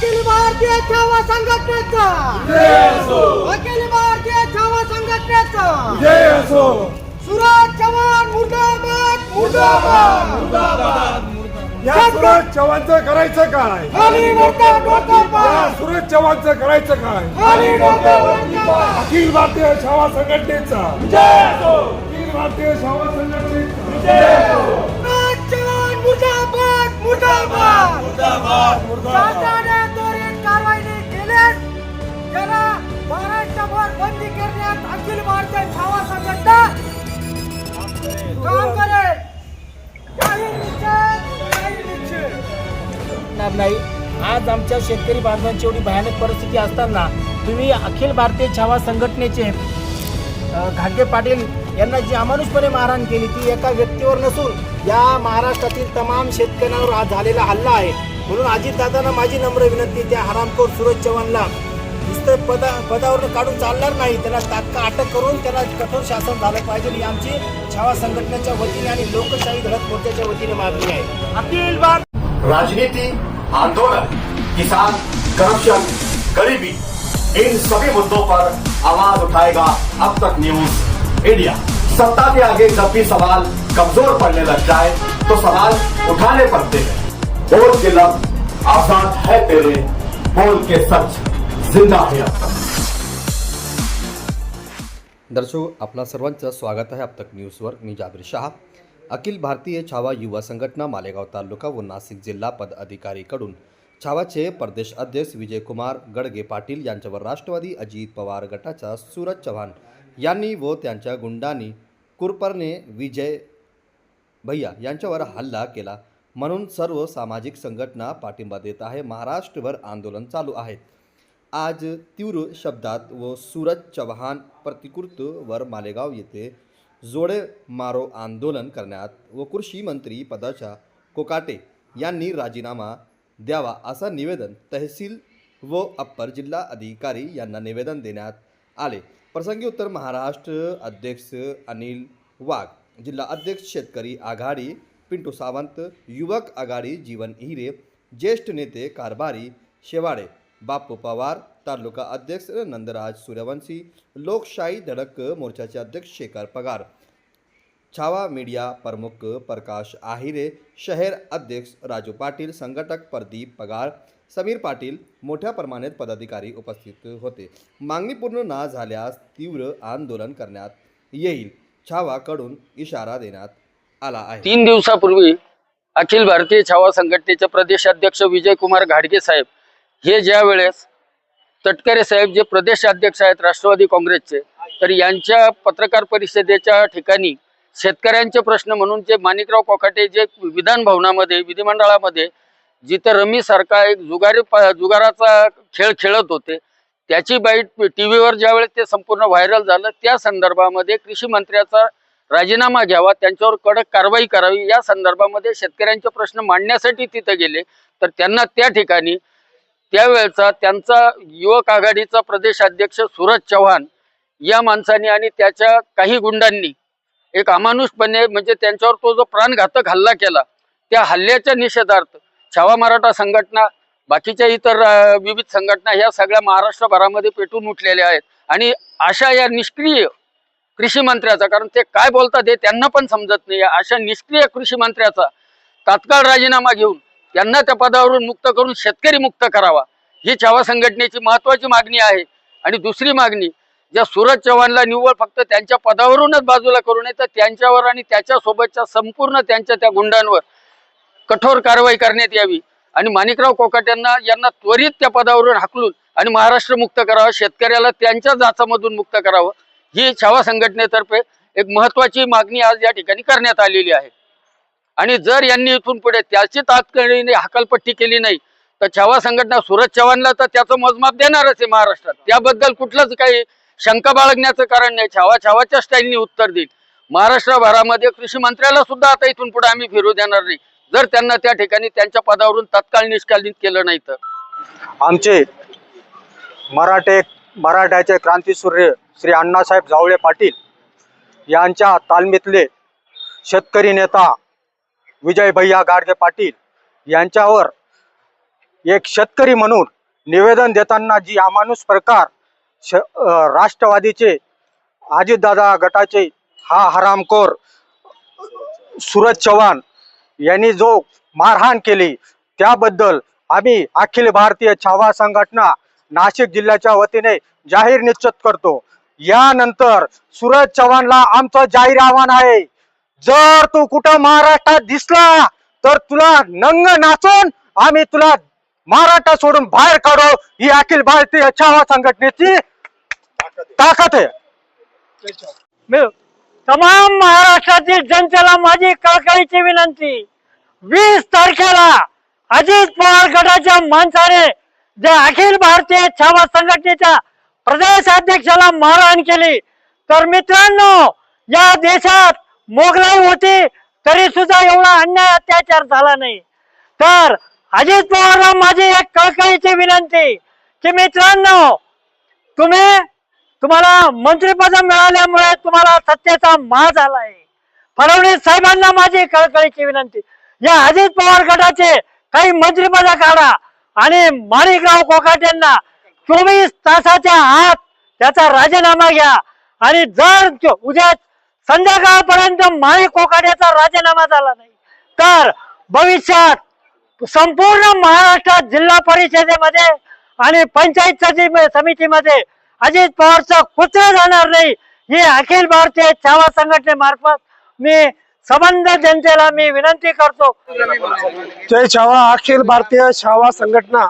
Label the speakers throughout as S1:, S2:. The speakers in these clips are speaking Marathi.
S1: अखिल भारतीय छावा संघटनेचा. अखिल भारतीय छावा संघटनेचा. सुरज चव्हाण मुर्दाबाद. मुर्दाबाद.
S2: या सुरज चव्हाणचं करायचं काय
S1: खाली डोका डोका
S2: या
S1: पाड
S2: सुरज चव्हाणचं करायचं काय
S1: खाली डोका
S2: अखिल भारतीय छावा संघटनेचा. अखिल भारतीय छावा संघटनेचा.
S1: सुरज चव्हाण मुर्दाबाद. मुर्दाबाद. शासनाने बंदी करण्यात अखिल भारतीय छावा संघटना काम करेल. जाहीर निषेध जाहीर निषेध
S3: नाही. आज आमच्या शेतकरी बांधवांची एवढी भयानक परिस्थिती असताना तुम्ही अखिल भारतीय छावा संघटनेचे अ, घाटगे पाटील यांना जी अमानुषपणे मारहाण केली ती एका व्यक्तीवर नसून या महाराष्ट्रातील तमाम शेतकऱ्यांवर हा झालेला हल्ला आहे. म्हणून अजितदादांना माझी नम्र विनंती त्या हरामखोर सुरज चव्हाणला नुसतं पदा पदावर काढून चालणार नाही. त्याला तात्काळ अटक करून त्याला कठोर शासन झालं पाहिजे ही आमची छावा संघटनेच्या वतीने आणि लोकशाही धडक मोर्चाच्या वतीने मागणी आहे. अखिल भारत
S4: राजनीति आंदोलन किसान करप्शन गरीबी इन सभी मुद्दों पर आवाज़ उठाएगा अब तक न्यूज़ इंडिया सत्ता के आगे जब भी सवाल कमज़ोर पड़ने लग जाए तो सवाल उठाने पड़ते हैं। बोल के लब आज़ाद है तेरे बोल के सच। जिंदा है
S5: दर्शक आपणा सर्वांचं स्वागत आहे आपतक न्यूजवर. मी जाबीर शहा. अखिल भारतीय छावा युवा संघटना मालेगाव तालुका व नाशिक जिल्हा पदाधिकारीकडून छावाचे प्रदेश अध्यक्ष विजयकुमार गडगे पाटील यांच्यावर राष्ट्रवादी अजित पवार गटाचा सूरज चव्हाण यांनी व त्यांच्या गुंडांनी कुरपरने विजय भैया यांच्यावर हल्ला केला म्हणून सर्व सामाजिक संघटना पाठिंबा देत आहे. महाराष्ट्रभर आंदोलन चालू आहेत आज तीव्र शब्दात व सूरज चव्हाण प्रतिकृत वर मालेगाव येथे जोडे मारो आंदोलन करण्यात व कृषी मंत्री पदाच्या कोकाटे यांनी राजीनामा द्यावा असं निवेदन तहसील व अप्पर जिल्हा अधिकारी यांना निवेदन देण्यात आले. प्रसंगी उत्तर महाराष्ट्र अध्यक्ष अनिल वाघ जिल्हा अध्यक्ष शेतकरी आघाडी पिंटू सावंत युवक आघाडी जीवन हिरे ज्येष्ठ नेते कारभारी शेवाडे बापू पवार तालुका अध्यक्ष नंदराज सूर्यवंशी लोकशाही धडक मोर्चाचे अध्यक्ष शेखर पगार. छावा मीडिया प्रमुख प्रकाश आहिरे शहर अध्यक्ष राजू पाटील संघटक प्रदीप पगार समीर पाटील मोठ्या प्रमाणात पदाधिकारी उपस्थित होते. मागणी पूर्ण ना झाल्यास तीव्र आंदोलन करण्यात येईल. छावाकडून इशारा देण्यात आला आहे.
S6: तीन दिवसापूर्वी अखिल भारतीय छावा संघटनेचे प्रदेशाध्यक्ष विजयकुमार घाडगे साहेब हे ज्या वेळेस तटकरे साहेब जे प्रदेशाध्यक्ष आहेत राष्ट्रवादी काँग्रेसचे तर यांच्या पत्रकार परिषदेच्या ठिकाणी शेतकऱ्यांचे प्रश्न म्हणून जे माणिकराव कोकाटे जे विधान भवनामध्ये विधिमंडळामध्ये जिथं रमी सारखा एक जुगारी जुगाराचा खेळ खेळत होते त्याची बाईट टी व्हीवर ज्यावेळेस ते संपूर्ण व्हायरल झालं त्या संदर्भामध्ये कृषी मंत्र्याचा राजीनामा घ्यावा त्यांच्यावर कडक कारवाई करावी या संदर्भामध्ये शेतकऱ्यांचे प्रश्न मांडण्यासाठी तिथं गेले तर त्यांना त्या ठिकाणी त्यावेळचा त्यांचा युवक आघाडीचा प्रदेशाध्यक्ष सूरज चव्हाण या माणसाने आणि त्याच्या काही गुंडांनी एक अमानुषपणे म्हणजे त्यांच्यावर तो जो प्राणघातक हल्ला केला त्या हल्ल्याच्या निषेधार्थ छावा मराठा संघटना बाकीच्या इतर विविध संघटना ह्या सगळ्या महाराष्ट्रभरामध्ये पेटून उठलेल्या आहेत. आणि अशा या निष्क्रिय कृषी मंत्र्याचा कारण ते काय बोलतात हे त्यांना पण समजत नाही. अशा निष्क्रिय कृषी मंत्र्याचा तात्काळ राजीनामा घेऊन त्यांना त्या पदावरून मुक्त करून शेतकरी मुक्त करावा. ही छावा संघटनेची महत्वाची मागणी आहे. आणि दुसरी मागणी ज्या सूरज चव्हाणला निव्वळ फक्त त्यांच्या पदावरूनच बाजूला करू नये तर त्यांच्यावर आणि त्याच्यासोबतच्या संपूर्ण त्यांच्या त्या गुंडांवर कठोर कारवाई करण्यात यावी. आणि माणिकराव कोकाट्यांना यांना त्वरित त्या पदावरून हाकलून आणि महाराष्ट्र मुक्त करावं शेतकऱ्याला त्यांच्या जाचामधून मुक्त करावं ही छावा संघटनेतर्फे एक महत्वाची मागणी आज या ठिकाणी करण्यात आलेली आहे. आणि जर यांनी इथून पुढे त्याची तातकडीने हकालपट्टी केली नाही तर छावा संघटना सुरज चव्हाणला तर त्याचं मोजमाप देणारच आहे महाराष्ट्रात. त्याबद्दल कुठलंच काही शंका बाळगण्याचं कारण नाही. छावा छावाच्या स्टाईलनी उत्तर देईल. महाराष्ट्रभरामध्ये कृषी मंत्र्याला सुद्धा आता इथून पुढे आम्ही फिरू देणार नाही. जर त्यांना त्या ठिकाणी त्यांच्या पदावरून तत्काळ निष्कालित केलं नाही तर.
S7: आमचे मराठे मराठ्याचे क्रांतीसूर्य श्री अण्णासाहेब जावळे पाटील यांच्या तालमीतले शेतकरी नेता विजय भैया गाडगे पाटील यांच्यावर एक शेतकरी म्हणून निवेदन देताना जी अमानुष प्रकार श राष्ट्रवादीचे अजितदादा गटाचे हा हरामखोर सूरज चव्हाण यांनी जो मारहाण केली त्याबद्दल आम्ही अखिल भारतीय छावा संघटना नाशिक जिल्ह्याच्या वतीने जाहीर निश्चित करतो. यानंतर सूरज चव्हाणला आमचं जाहीर आव्हान आहे. जर तू कुठं महाराष्ट्रात दिसला तर तुला नंग नाचून आम्ही तुला महाराष्ट्र सोडून बाहेर काढू. ही अखिल भारतीय छावा संघटनेची ताकद आहे.
S8: तमाम महाराष्ट्रातील जनतेला माझी कळकळीची विनंती वीस तारखेला अजित पवार गटाच्या माणसाने जे अखिल भारतीय छावा संघटनेच्या प्रदेश अध्यक्षाला मारहाण केली. तर मित्रांनो या देशात मोगलाई होती तरी सुद्धा एवढा अन्याय अत्याचार झाला नाही. तर अजित पवारला माझी एक कळकळीची विनंती की मित्रांनो तुम्ही तुम्हाला मंत्रिपद मिळाल्यामुळे तुम्हाला सत्तेचा मा झालाय. फडणवीस साहेबांना माझी कळकळीची विनंती. या अजित पवार गटाचे काही मंत्रिपद काढा आणि माणिकराव कोकाटेंना चोवीस तासाच्या आत त्याचा राजीनामा घ्या. आणि जर उद्या संध्याकाळपर्यंत माणिक कोकाड्याचा राजीनामा झाला नाही. तर भविष्यात संपूर्ण महाराष्ट्रात जिल्हा परिषदेमध्ये आणि पंचायत समिती- समितीमध्ये अजित पवारचं कुत्र जाणार नाही हे अखिल भारतीय छावा संघटनेमार्फत मी संबंध जनतेला मी विनंती करतो.
S9: जय छावा अखिल भारतीय छावा संघटना.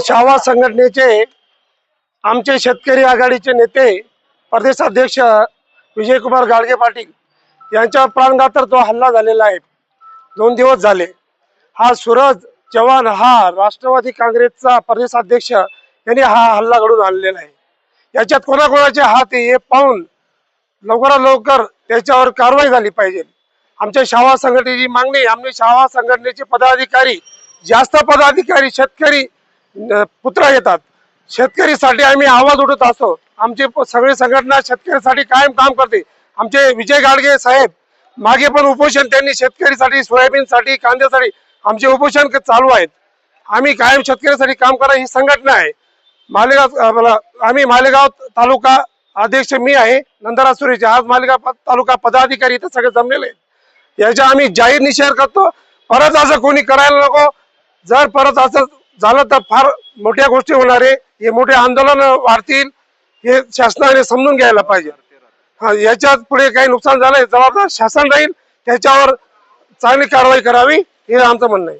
S9: छावा संघटनेचे आमचे शेतकरी आघाडीचे नेते प्रदेशाध्यक्ष विजयकुमार गाडगे पाटील यांच्या प्राणघातर तो हल्ला झालेला आहे. दोन दिवस झाले. हा सूरज चव्हाण हा राष्ट्रवादी काँग्रेसचा प्रदेशाध्यक्ष यांनी हा हल्ला घडून आणलेला आहे. याच्यात कोणाकोणाचे हात हे पाहून लवकरात लवकर त्याच्यावर कारवाई झाली पाहिजे. आमच्या शावा संघटनेची मागणी आम्ही शाळा शावा संघटनेचे पदाधिकारी जास्त पदाधिकारी शेतकरी पुत्र येतात. शेतकरीसाठी आम्ही आवाज उठत असतो. आमचे प- सगळी संघटना शेतकऱ्यासाठी कायम काम करते. आमचे विजय गाडगे साहेब मागे पण उपोषण त्यांनी शेतकरीसाठी सोयाबीनसाठी कांद्यासाठी आमचे उपोषण चालू आहेत. आम्ही कायम शेतकऱ्यासाठी काम करा ही संघटना आहे. मालेगाव मला आम्ही मालेगाव तालुका अध्यक्ष मी आहे नंदरा सुरेश आज मालेगाव तालुका पदाधिकारी इथं सगळे जमलेले आहेत. याच्या आम्ही जाहीर निषेध करतो. परत असं कोणी करायला नको. जर परत असं झालं तर फार मोठ्या गोष्टी होणार आहे. हे मोठे आंदोलन वाढतील. हे शासनाने समजून घ्यायला पाहिजे. हा याच्यात पुढे काही नुकसान झालंय जबाबदार शासन राहील त्याच्यावर चांगली कारवाई करावी हे आमचं म्हणणं आहे.